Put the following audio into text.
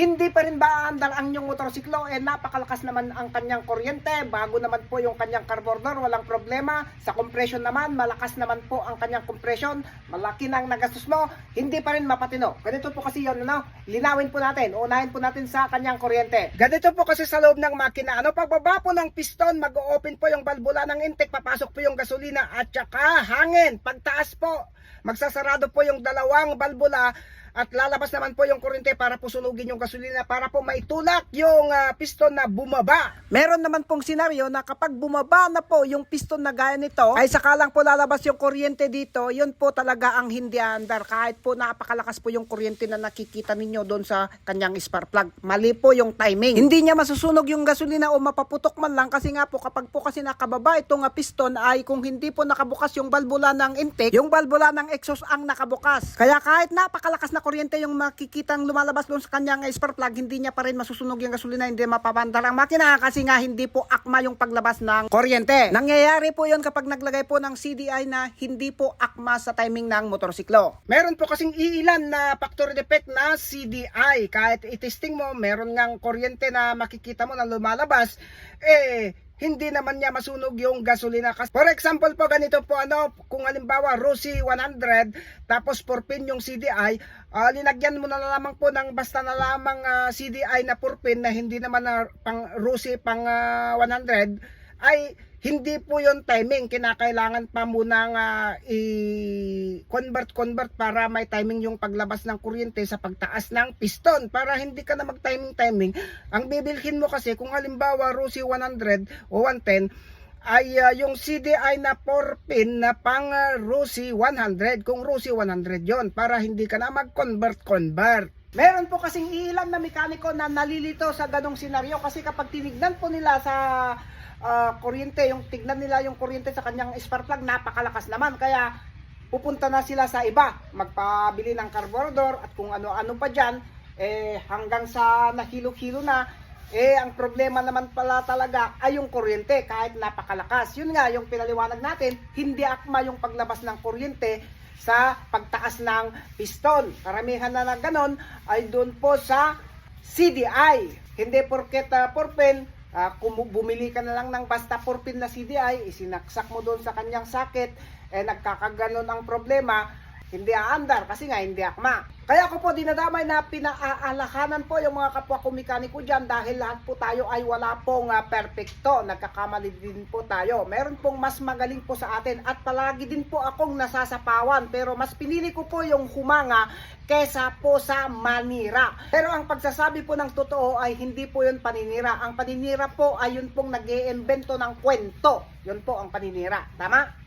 Hindi pa rin ba aandar ang inyong motorsiklo? Eh napakalakas naman ang kanyang kuryente. Bago naman po yung kanyang carburetor, walang problema. Sa compression naman, malakas naman po ang kanyang compression. Malaki na ang nagastos mo. Hindi pa rin mapatino. Ganito po kasi yun, ano? Linawin po natin. Unahin po natin sa kanyang kuryente. Ganito po kasi sa loob ng makina. Ano, pagbaba po ng piston, mag-open po yung balbula ng intake, papasok po yung gasolina at saka hangin. Pagtaas po, magsasarado po yung dalawang balbula at lalabas naman po yung kuryente para po sunugin yung gasolina para po maitulak yung ah, piston na bumaba. Meron naman pong senaryo na kapag bumaba na po yung piston na gaya nito, ay saka lang po lalabas yung kuryente dito, yun po talaga ang hindi andar. Kahit po napakalakas po yung kuryente na nakikita ninyo doon sa kanyang spark plug. Mali po yung timing. Hindi niya masusunog yung gasolina o mapaputok man lang kasi nga po kapag po kasi nakababa itong ah, piston ay kung hindi po nakabukas yung balbula ng intake, yung balbula ng exhaust ang nakabukas. Kaya kahit napakalakas na kuryente yung makikitang lumalabas doon sa kanyang spark plug, hindi niya pa rin masusunog yung gasolina, hindi mapapandar ang makina kasi nga hindi po akma yung paglabas ng kuryente. Nangyayari po yun kapag naglagay po ng CDI na hindi po akma sa timing ng motorsiklo. Meron po kasing iilan na factory defect na CDI. Kahit itesting mo, meron ngang kuryente na makikita mo na lumalabas, eh, hindi naman niya masunog yung gasolina. For example po, ganito po ano, kung halimbawa Rossi 100, tapos 4 pin yung CDI, ah, linagyan mo na lamang po ng basta na lamang ah, CDI na 4 pin na hindi naman na pang Rossi pang ah, 100, ay hindi po yon timing. Kinakailangan pa munang ah, i-convert convert para may timing yung paglabas ng kuryente sa pagtaas ng piston para hindi ka na mag-timing timing. Ang bibilhin mo kasi kung halimbawa Rossi 100 o 110 ay ah, yung CDI na 4 pin na pang ah, Rossi 100 kung Rossi 100 yon para hindi ka na mag-convert convert. Meron po kasing ilan na mekaniko na nalilito sa ganong senaryo kasi kapag tinignan po nila sa ah, kuryente, yung tignan nila yung kuryente sa kanyang spark plug, napakalakas naman. Kaya pupunta na sila sa iba, magpabili ng carburetor at kung ano-ano pa dyan, eh hanggang sa nahilo-hilo na, eh ang problema naman pala talaga ay yung kuryente kahit napakalakas. Yun nga, yung pinaliwanag natin, hindi akma yung paglabas ng kuryente sa pagtaas ng piston. Karamihan na ng ganon ay doon po sa CDI. Hindi porket uh, porpen, kumu- bumili ka na lang ng basta porpin na CDI, isinaksak mo doon sa kanyang sakit, eh nagkakaganon ang problema, hindi aandar kasi nga hindi akma. Kaya ako po dinadamay na pinaaalakanan po yung mga kapwa ko mekaniko dyan dahil lahat po tayo ay wala pong ah, perfecto. Nagkakamali din po tayo. Meron pong mas magaling po sa atin at palagi din po akong nasasapawan pero mas pinili ko po yung humanga kesa po sa manira. Pero ang pagsasabi po ng totoo ay hindi po yun paninira. Ang paninira po ay yun pong nag iimbento ng kwento. Yun po ang paninira. Tama?